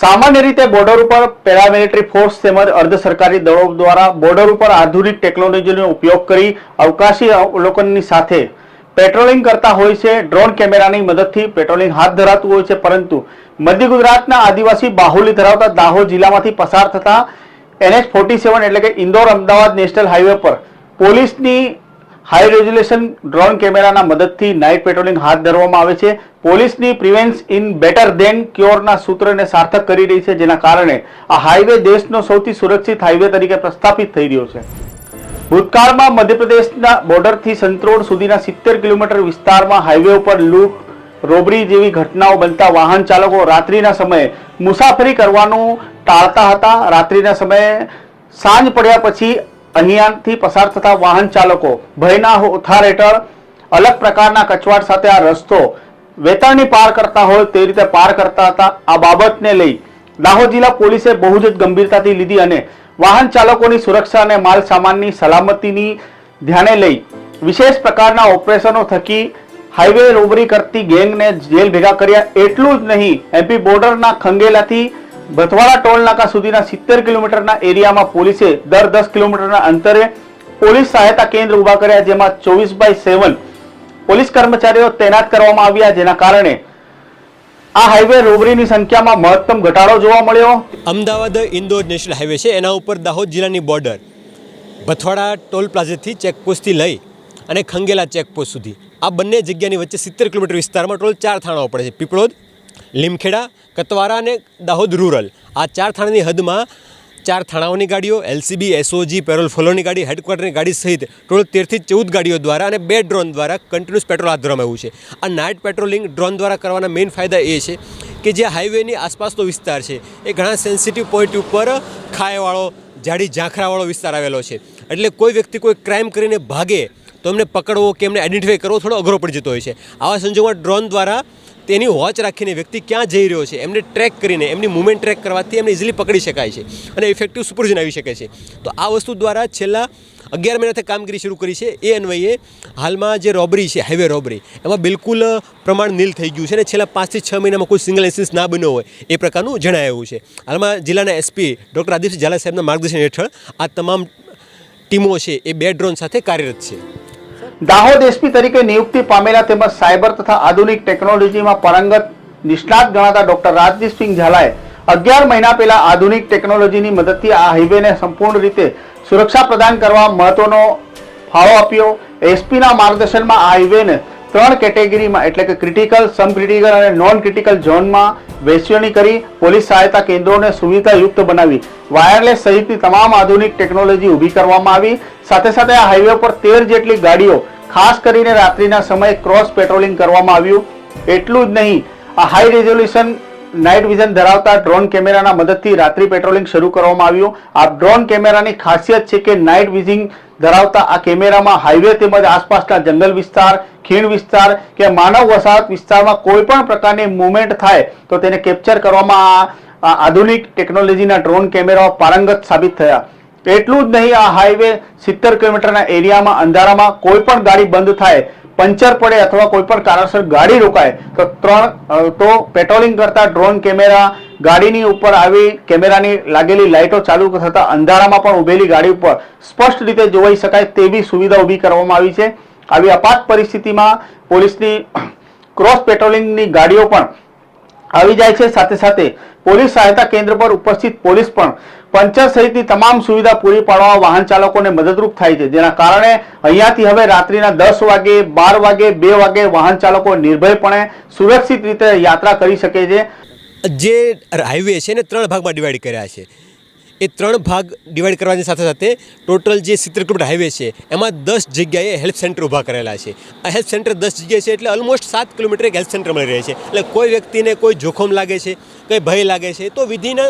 સામાન્ય રીતે બોર્ડર ઉપર પેરામિલિટરી ફોર્સ તેમજ અર્ધ સરકારી દળો દ્વારા બોર્ડર ઉપર આધુનિક ટેકનોલોજીનો ઉપયોગ કરી અવકાશી અવલોકનની સાથે પેટ્રોલિંગ કરતા હોય છે. ડ્રોન કેમેરાની મદદથી પેટ્રોલિંગ હાથ ધરાતું હોય છે. પરંતુ મધ્ય ગુજરાતના આદિવાસી બાહુલી ધરાવતા દાહોદ જિલ્લામાંથી પસાર થતા એનએચ ફોર્ટી સેવન એટલે કે ઇન્દોર અમદાવાદ નેશનલ હાઈવે પર પોલીસની હાઈ રેઝોલ્યુશન ડ્રોન કેમેરાના મદદથી નાઇટ પેટ્રોલિંગ હાથ ધરવામાં આવે છે. પોલીસની પ્રિવેન્સ ઇન બેટર દેન ક્યોરના સૂત્રને સાર્થક કરી રહી છે, જેના કારણે આ હાઈવે દેશનો સૌથી સુરક્ષિત હાઈવે તરીકે પ્રસ્થાપિત થઈ રહ્યો છે. ભૂતકાળમાં મધ્યપ્રદેશના બોર્ડરથી સંતરોડ સુધીના સિત્તેર કિલોમીટર વિસ્તારમાં હાઈવે ઉપર લૂંટ, રોબરી જેવી ઘટનાઓ બનતા વાહન ચાલકો રાત્રિના સમયે મુસાફરી કરવાનું ટાળતા હતા. રાત્રિના સમયે સાંજ પડ્યા પછી અહીંયાથી પસાર થતા વાહન ચાલકો, ભયના ઉથાર હેઠળ અલગ પ્રકારના કચવાટ સાથે આ રસ્તો વેતરણી પાર કરતા હોય તે રીતે પાર કરતા હતા. આ બાબતને લઈ દાહોદ જિલ્લા પોલીસે બહુ જ ગંભીરતાથી લીધી અને વાહન ચાલકોની સુરક્ષા અને માલ સામાનની સલામતીની ધ્યાને લઈ વિશેષ પ્રકારના ઓપરેશનો થકી હાઈવે રોબરી કરતી ગેંગને જેલ ભેગા કર્યા. એટલું જ નહીં, એમપી બોર્ડરના ખંગેલાથી બથવાડા ટોલ નાકા સુધીના સિત્તેર કિલોમીટરના એરિયામાં પોલીસે દર દસ કિલોમીટરના અંતરે પોલીસ સહાયતા કેન્દ્ર ઊભા કર્યા, જેમાં ચોવીસ બાય સેવન પોલીસ કર્મચારીઓ તૈનાત કરવામાં આવ્યા, જેના કારણે આ હાઈવે રોબરીની સંખ્યામાં મહત્તમ ઘટાડો જોવા મળ્યો. અમદાવાદ ઇન્દોર નેશનલ હાઈવે છે. એના ઉપર દાહોદ જિલ્લાની બોર્ડર ભથવાડા ટોલ પ્લાઝેથી ચેકપોસ્ટથી લઈ અને ખંગેલા ચેકપોસ્ટ સુધી. આ બંને જગ્યાની વચ્ચે સિત્તેર કિલોમીટર વિસ્તારમાં ટોલ ચાર થાણાઓ પડે છે. પીપળોદ લીમખેડા, કતવારા અને દાહોદ રૂરલ. આ ચાર થાણાની હદમાં ચાર થાણાઓની ગાડીઓ, એલસીબી, એસઓજી, પેરોલ ફોલોની ગાડી, હેડક્વાર્ટરની ગાડી સહિત ટોટલ તેરથી ચૌદ ગાડીઓ દ્વારા અને બે ડ્રોન દ્વારા કન્ટિન્યુઅસ પેટ્રોલ હાથ ધરવામાં આવ્યું છે. આ નાઇટ પેટ્રોલિંગ ડ્રોન દ્વારા કરવાના મેઇન ફાયદા એ છે કે જે હાઈવેની આસપાસનો વિસ્તાર છે, એ ઘણા સેન્સિટિવ પોઈન્ટ ઉપર ખાયવાળો, જાડી ઝાંખરાવાળો વિસ્તાર આવેલો છે. એટલે કોઈ વ્યક્તિ કોઈ ક્રાઇમ કરીને ભાગે તો એમને પકડવો કે એમને આઈડેન્ટિફાઈ કરવો થોડો અઘરો પડી જતો હોય છે. આવા સંજોગોમાં ડ્રોન દ્વારા તેની વોચ રાખીને વ્યક્તિ ક્યાં જઈ રહ્યો છે, એમને ટ્રેક કરીને, એમની મુવમેન્ટ ટ્રેક કરવાથી એમને ઇઝીલી પકડી શકાય છે અને ઇફેક્ટિવ સુપરવિઝન આવી શકે છે. તો આ વસ્તુ દ્વારા છેલ્લા અગિયાર મહિનાથી કામગીરી શરૂ કરી છે. એ અન્વયે હાલમાં જે રોબરી છે હાઈવે રોબરી એમાં બિલકુલ પ્રમાણ નીલ થઈ ગયું છે અને છેલ્લા પાંચથી છ મહિનામાં કોઈ સિંગલ ઇન્સિડન્સ ના બન્યો હોય એ પ્રકારનું જણાયું છે. હાલમાં જિલ્લાના એસપી ડૉક્ટર આદિત્ય ઝાલા સાહેબના માર્ગદર્શન હેઠળ આ તમામ ટીમો છે એ બે ડ્રોન સાથે કાર્યરત છે. દાહોદ એસપી તરીકે નિયુક્તિ પામેલા તેમજ સાયબર તથા આધુનિક ટેકનોલોજીમાં પારંગત નિષ્ણાત ગણાતા ડોક્ટર રાજદીપસિંહ ઝાલાએ અગિયાર મહિના પહેલા આધુનિક ટેકનોલોજીની મદદથી આ હાઈવેને સંપૂર્ણ રીતે સુરક્ષા પ્રદાન કરવા મહત્વનો ફાળો આપ્યો. એસપીના માર્ગદર્શનમાં આ હાઈવેને ત્રણ કેટેગરીમાં, એટલે કે ક્રિટિકલ સમ ક્રિટિકલ અને નોન ક્રિટિકલ ઝોનમાં વહેંચણી કરી પોલીસ સહાયતા કેન્દ્રોને સુવિધાયુક્ત બનાવી. વાયરલેસ સહિતની તમામ આધુનિક ટેકનોલોજી ઊભી કરવામાં આવી. સાથે સાથે આ હાઈવે પર તેર જેટલી ગાડીઓ, ખાસ કરીને રાત્રિના સમયે ક્રોસ પેટ્રોલિંગ કરવામાં આવ્યું. એટલું જ નહીં, આ high resolution night vision drone drone કેમેરાના મદદથી રાત્રિ પેટ્રોલિંગ શરૂ કરવામાં આવ્યું. આ ડ્રોન કેમેરાની ખાસિયત છે કે નાઇટ વિઝિંગ ધરાવતા આ કેમેરામાં હાઈવે તેમજ આસપાસના જંગલ વિસ્તાર, ખીણ વિસ્તાર કે માનવ વસાહત વિસ્તારમાં કોઈ પણ પ્રકારની મુવમેન્ટ થાય તો તેને કેપ્ચર કરવામાં આ આધુનિક ટેકનોલોજીના ડ્રોન કેમેરાઓ પારંગત સાબિત થયા. એટલું જ નહીં, આ હાઈવે સિત્તેર કિલોમીટરના એરિયામાં, અંધારામાં કોઈ પણ ગાડી બંધ થાય, પંચર પડે અથવા કોઈ પણ કારણસર ગાડી રોકાય, તો ત્રણ તો પેટ્રોલિંગ કરતા ડ્રોન કેમેરા, ગાડીની ઉપર આવી કેમેરાની લાગેલી લાઇટો ચાલુ થતા અંધારામાં પણ ઉભેલી ગાડી ઉપર સ્પષ્ટ રીતે જોઈ શકાય તેવી સુવિધા ઊભી કરવામાં આવી છે. આવી અપાત પરિસ્થિતિમાં પોલીસની ક્રોસ પેટ્રોલિંગની ગાડીઓ પણ આવી જાય છે. સાથે સાથે પોલીસ સહાયતા કેન્દ્ર પર ઉપસ્થિત પોલીસ પણ પંચર સહિતની તમામ સુવિધા પૂરી પાડવા વાહન ચાલકોને મદદરૂપ થાય છે. જેના કારણે અહીંયાથી હવે રાત્રિના દસ વાગે, બાર વાગે, બે વાગે વાહન ચાલકો નિર્ભયપણે સુરક્ષિત રીતે યાત્રા કરી શકે છે. જે હાઈવે છે ને ત્રણ ભાગમાં ડિવાઈડ કર્યા છે. એ ત્રણ ભાગ ડિવાઈડ કરવાની સાથે સાથે ટોટલ જે સિત્તેર કિલોમીટર હાઈવે છે, એમાં દસ જગ્યાએ હેલ્થ સેન્ટર ઊભા કરેલા છે. આ હેલ્પ સેન્ટર દસ જગ્યાએ છે એટલે ઓલમોસ્ટ સાત કિલોમીટર એક હેલ્થ સેન્ટર મળી રહે છે. એટલે કોઈ વ્યક્તિને કોઈ જોખમ લાગે છે, કંઈ ભય લાગે છે, તો વિધિન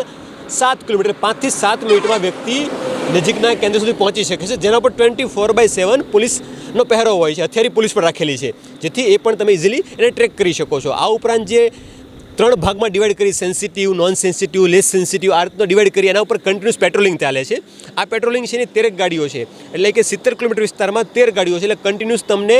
સાત કિલોમીટર પાંચથી સાત મિનિટમાં વ્યક્તિ નજીકના કેન્દ્ર સુધી પહોંચી શકે છે. જેના પર ટ્વેન્ટી ફોર બાય સેવન પોલીસનો પહેરો હોય છે. અત્યારે પોલીસ પણ રાખેલી છે. જેથી એ પણ તમે ઇઝીલી એને ટ્રેક કરી શકો છો. આ ઉપરાંત જે ત્રણ ભાગમાં ડિવાઈડ કરી sensitive non sensitive less sensitive આ રીતનો ડિવાઈડ કરી એના ઉપર કન્ટિન્યુઅસ પેટ્રોલિંગ ચાલે છે. આ પેટ્રોલિંગ છે ને તેરેક ગાડીઓ છે. એટલે કે સિત્તેર કિલોમીટર વિસ્તારમાં તેર ગાડીઓ છે. એટલે કન્ટિન્યુઅસ તમને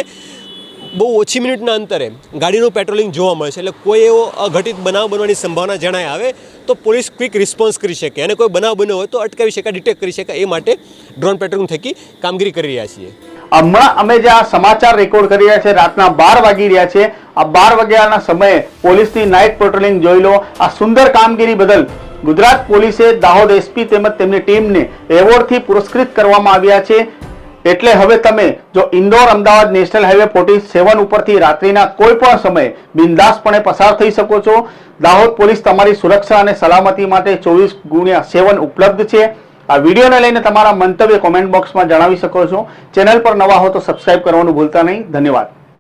બહુ ઓછી મિનિટના અંતરે ગાડીનું પેટ્રોલિંગ જોવા મળે છે. એટલે કોઈ એવો અઘટિત બનાવ બનવાની સંભાવના જણાય આવે તો પોલીસ ક્વિક રિસ્પોન્સ કરી શકે. અને કોઈ બનાવ બન્યો હોય તો અટકાવી શકાય ડિટેક્ટ કરી શકાય એ માટે ડ્રોન પેટ્રોલિંગ થકી કામગીરી કરી રહ્યા છીએ. હમણાં અમે જે આ સમાચાર રેકોર્ડ કરી રહ્યા છે રાતના બાર વાગી રહ્યા છે આ બાર વાગ્યાના સમયે પોલીસની નાઇટ પેટ્રોલિંગ જોઈ લો. આ સુંદર કામગીરી બદલ ગુજરાત પોલીસે દાહોદ એસપી તેમજ તેમની ટીમને એવોર્ડથી પુરસ્કૃત કરવામાં આવ્યા છે. એટલે હવે તમે જો Indore Ahmedabad national highway forty seven ઉપરથી રાત્રિના કોઈ પણ સમયે બિંદાસપણે પસાર થઈ શકો છો. દાહોદ પોલીસ તમારી સુરક્ષા અને સલામતી માટે ચોવીસ ગુણ્યા સેવન ઉપલબ્ધ છે. આ વિડીયોને લઈને તમારા મંતવ્ય કોમેન્ટ બોક્સમાં જણાવી શકો છો. ચેનલ પર નવા હો તો સબસ્ક્રાઇબ કરવાનું ભૂલતા નહીં. ધન્યવાદ.